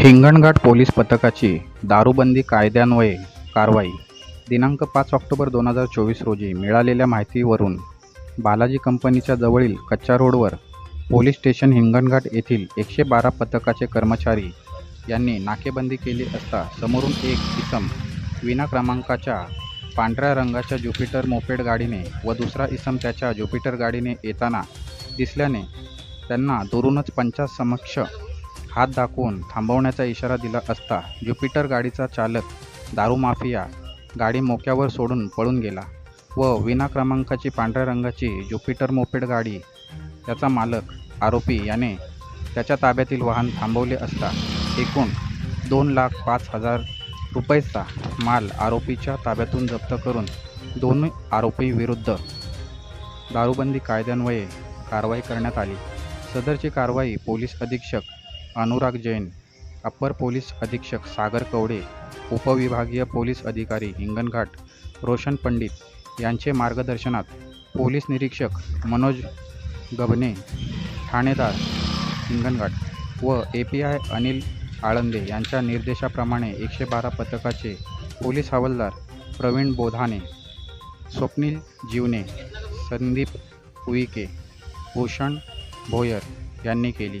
Hinganghat police पथकाची दारूबंदी कायद्यान्वये कारवाई. दिनांक पाच ऑक्टोबर दोन हजार चोवीस रोजी मिळालेल्या माहितीवरून बालाजी कंपनीच्या जवळील कच्च्या रोडवर पोलीस स्टेशन हिंगणघाट येथील एकशे बारा पथकाचे कर्मचारी यांनी नाकेबंदी केली असता समोरून एक इसम विना क्रमांकाच्या पांढऱ्या रंगाच्या ज्युपिटर मोपेड गाडीने व दुसरा इसम त्याच्या ज्युपिटर गाडीने येताना दिसल्याने त्यांना दुरूनच पंचासमक्ष हात दाखवून थांबवण्याचा इशारा दिला असता ज्युपिटर गाडीचा चालक दारू माफिया गाडी मोक्यावर सोडून पळून गेला व विना क्रमांकाची पांढऱ्या रंगाची ज्युपिटर मोपेड गाडी त्याचा मालक आरोपी याने त्याच्या ताब्यातील वाहन थांबवले असता एकूण दोन लाख पाच हजार रुपयेचा माल आरोपीच्या ताब्यातून जप्त करून दोन आरोपी विरुद्ध दारूबंदी कायद्यान्वये कारवाई करण्यात आली. सदरची कारवाई पोलीस अधीक्षक अनुराग जैन अप्पर पोलीस अधीक्षक सागर कवडे उपविभागीय पोलीस अधिकारी हिंगणघाट रोशन पंडित यांचे मार्गदर्शनात पोलीस निरीक्षक मनोज गबने ठाणेदार हिंगणघाट व A P I Anil Alande यांच्या निर्देशाप्रमाणे एकशे बारा पथकाचे पोलीस हवालदार प्रवीण बोधाने स्वप्नील जीवने संदीप उईके भूषण भोयर यांनी केली.